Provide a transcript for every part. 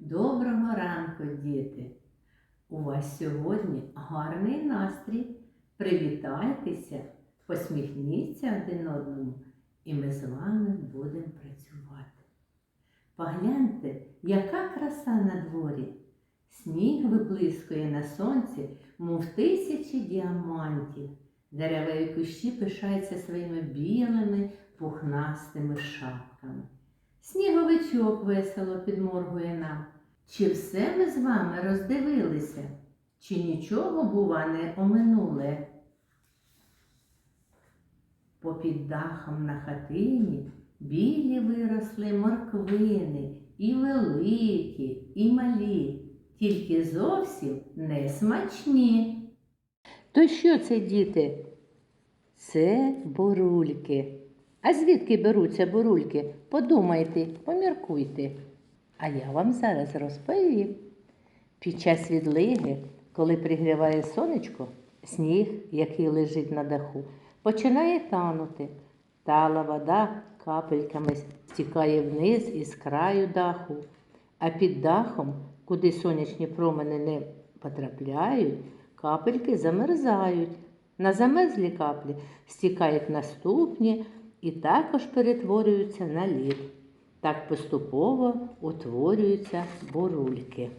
Доброго ранку, діти! У вас сьогодні гарний настрій. Привітайтеся, посміхніться один одному, і ми з вами будемо працювати. Погляньте, яка краса на дворі! Сніг виблискує на сонці, мов тисячі діамантів. Дерева і кущі пишаються своїми білими пухнастими шапками. Сніговичок весело підморгує нам. Чи все ми з вами роздивилися? Чи нічого, бува, не оминуле? Попід дахом на хатині білі виросли морквини, і великі, і малі, тільки зовсім не смачні. То що це, діти? Це бурульки. А звідки беруться бурульки? Подумайте, поміркуйте. А я вам зараз розповім. Під час відлиги, коли пригріває сонечко, сніг, який лежить на даху, починає танути. Тала вода капельками стікає вниз із краю даху, а під дахом, куди сонячні промени не потрапляють, капельки замерзають. На замерзлі каплі стікають наступні і також перетворюються на лід. Так поступово утворюються бурульки.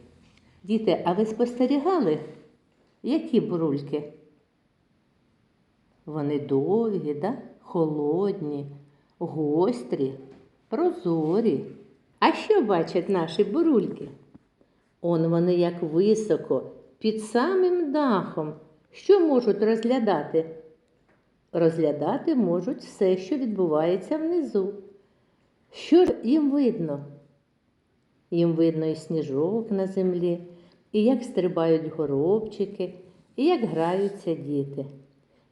Діти, а ви спостерігали, які бурульки? Вони довгі, да? холодні, гострі, прозорі. А що бачать наші бурульки? Он вони як високо, під самим дахом. Що можуть розглядати? Розглядати можуть все, що відбувається внизу. Що ж їм видно? Їм видно і сніжок на землі, і як стрибають горобчики, і як граються діти.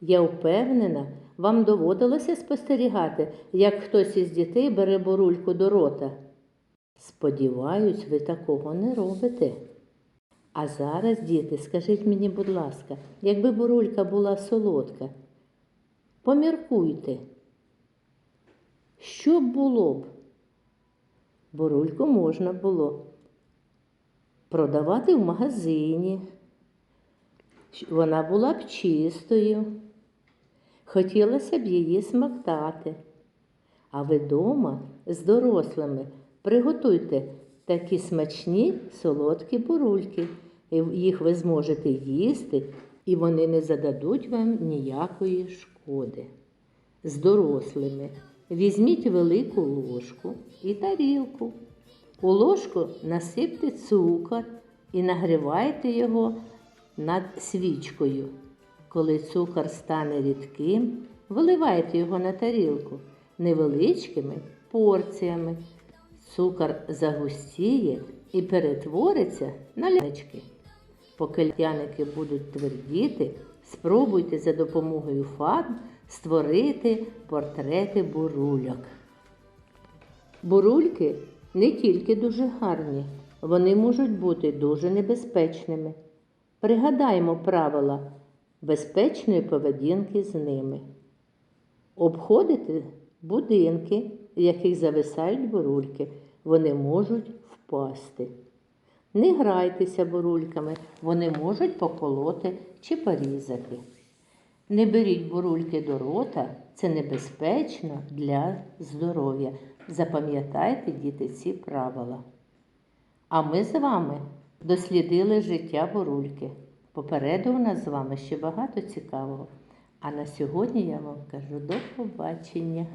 Я впевнена, вам доводилося спостерігати, як хтось із дітей бере бурульку до рота. Сподіваюсь, ви такого не робите. А зараз, діти, скажіть мені, будь ласка, якби бурулька була солодка, поміркуйте, що було б? Бурульку можна було продавати в магазині. Вона була б чистою. Хотілося б її смактати. А ви дома з дорослими приготуйте такі смачні солодкі бурульки. Їх ви зможете їсти, і вони не зададуть вам ніякої шкоди. З дорослими візьміть велику ложку і тарілку. У ложку насипте цукор і нагрівайте його над свічкою. Коли цукор стане рідким, виливайте його на тарілку невеличкими порціями. Цукор загустіє і перетвориться на лянички. Поки ляники будуть твердіти, спробуйте за допомогою фарб створити портрети бурульок. Бурульки не тільки дуже гарні, вони можуть бути дуже небезпечними. Пригадаймо правила безпечної поведінки з ними. Обходити будинки, в яких зависають бурульки, вони можуть впасти. Не грайтеся бурульками, вони можуть поколоти чи порізати. Не беріть бурульки до рота, це небезпечно для здоров'я. Запам'ятайте, діти, ці правила. А ми з вами дослідили життя бурульки. Попереду у нас з вами ще багато цікавого. А на сьогодні я вам кажу до побачення.